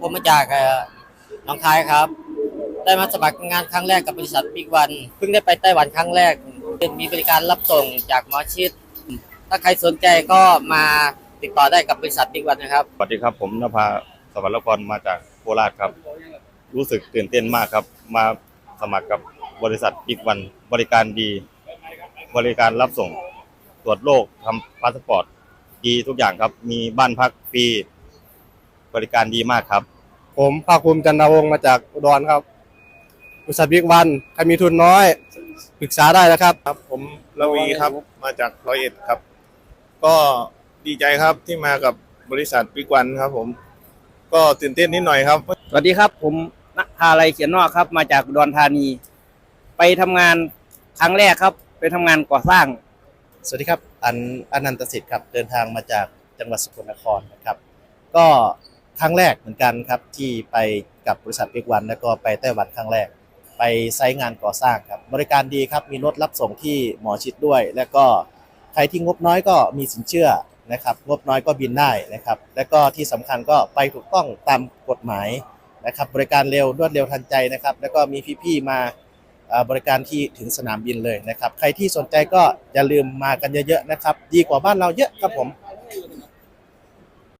ผมมาจากเอ่อหนองคายครับ ได้มาสมัครงานครั้งแรกกับบริษัทบิ๊กวัน เพิ่งได้ไปไต้หวันครั้งแรก เป็นมีบริการรับส่งจากหมอชิด ถ้าใครสนใจก็มาติดต่อได้กับบริษัทบิ๊กวันนะครับ สวัสดีครับ ผมนภาสวรรครมาจากโคราชครับ รู้สึกตื่นเต้นมากครับ มาสมัครกับบริษัทอีกวัน บริการดี บริการรับส่ง ตรวจโรคทำพาสปอร์ตดีทุกอย่างครับ มีบ้านพักฟรี บริการดีมากครับ ผมภาคภูมิจันทวงศ์มาจากอุดรครับบริษัทบิ๊กวันใครมีทุนน้อยปรึกษาได้นะครับ ครับผมระวีครับมาจากร้อยเอ็ดครับ ก็ดีใจครับที่มากับบริษัทปิกวันครับ ผม ก็ตื่นเต้นนิดหน่อยครับสวัสดีครับ ผมณภาลัยเขียนนอกครับ มาจากอุดรธานี ไปทำงานครั้งแรกครับ ไปทำงานก่อสร้าง สวัสดีครับ อันอนันตสิทธิ์ครับ เดินทางมาจากจังหวัดสกลนครนะครับ ก็ ครั้งแรกเหมือนกันครับ ที่ไปกับบริษัทบิ๊กวันแล้วก็ไปไต้หวันครั้งแรก ไปไซต์งานก่อสร้างครับ บริการดีครับมีรถรับส่งที่หมอชิดด้วย แล้วก็ใครที่งบน้อยก็มีสินเชื่อนะครับ งบน้อยก็บินได้นะครับ แล้วก็ที่สำคัญก็ไปถูกต้องตามกฎหมายนะครับ บริการเร็วรวดเร็วทันใจนะครับ แล้วก็มีพี่ๆมาบริการที่ถึงสนามบินเลยนะครับ ใครที่สนใจก็อย่าลืมมากันเยอะๆนะครับ ดีกว่าบ้านเราเยอะครับผม